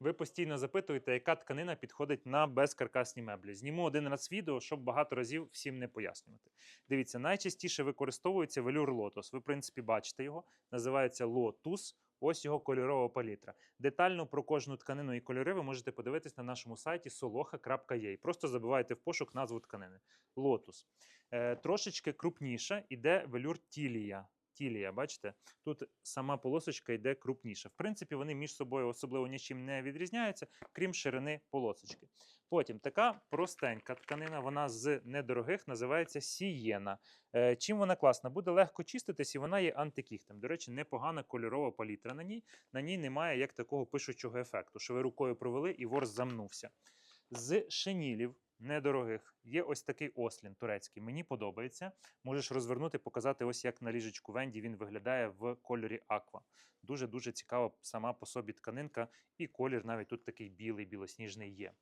Ви постійно запитуєте, яка тканина підходить на безкаркасні меблі. Зніму один раз відео, щоб багато разів всім не пояснювати. Дивіться, найчастіше використовується велюр лотос. Ви, в принципі, бачите його. Називається лотус. Ось його кольорова палітра. Детально про кожну тканину і кольори ви можете подивитись на нашому сайті soloha.ua. Просто забивайте в пошук назву тканини. Лотус. Е, трошечки крупніша іде велюр тілія. Тілія, бачите? Тут сама полосочка йде крупніша. В принципі, вони між собою особливо нічим не відрізняються, крім ширини полосочки. Потім така простенька тканина, вона з недорогих називається сієна. Е, чим вона класна? Буде легко чиститись, і вона є антикіхтем. До речі, непогана кольорова палітра на ній. На ній немає як такого пишучого ефекту, що ви рукою провели і ворс замнувся. З шинілів недорогих є ось такий ослін турецький. Мені подобається. Можеш розвернути, показати, ось як на ліжечку Венді він виглядає в кольорі аква. Дуже дуже цікава сама по собі тканинка, і колір навіть тут такий білий, білосніжний є.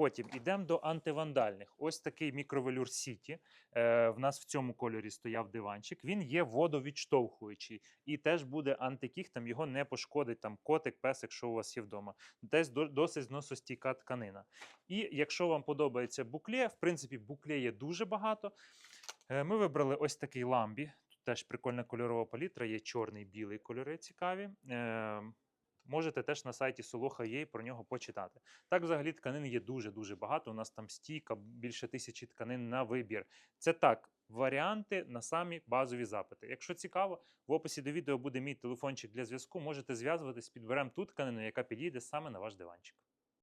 Потім йдемо до антивандальних. Ось такий мікровелюр Сіті. Е, в нас в цьому кольорі стояв диванчик. Він є водовідштовхуючий і теж буде антикіхтем, його не пошкодить там котик, песик, що у вас є вдома. Десь до- досить зносостійка тканина. І якщо вам подобається букле, в принципі, букле є дуже багато. Е, Ми вибрали ось такий ламбі. Тут теж прикольна кольорова палітра, є чорний, білий кольори цікаві. Е, Можете теж на сайті Soloha.ua про нього почитати. Так, взагалі, тканин є дуже-дуже багато. У нас там стійка, більше тисячі тканин на вибір. Це так, варіанти на самі базові запити. Якщо цікаво, в описі до відео буде мій телефончик для зв'язку. Можете зв'язуватись, підберемо ту тканину, яка підійде саме на ваш диванчик.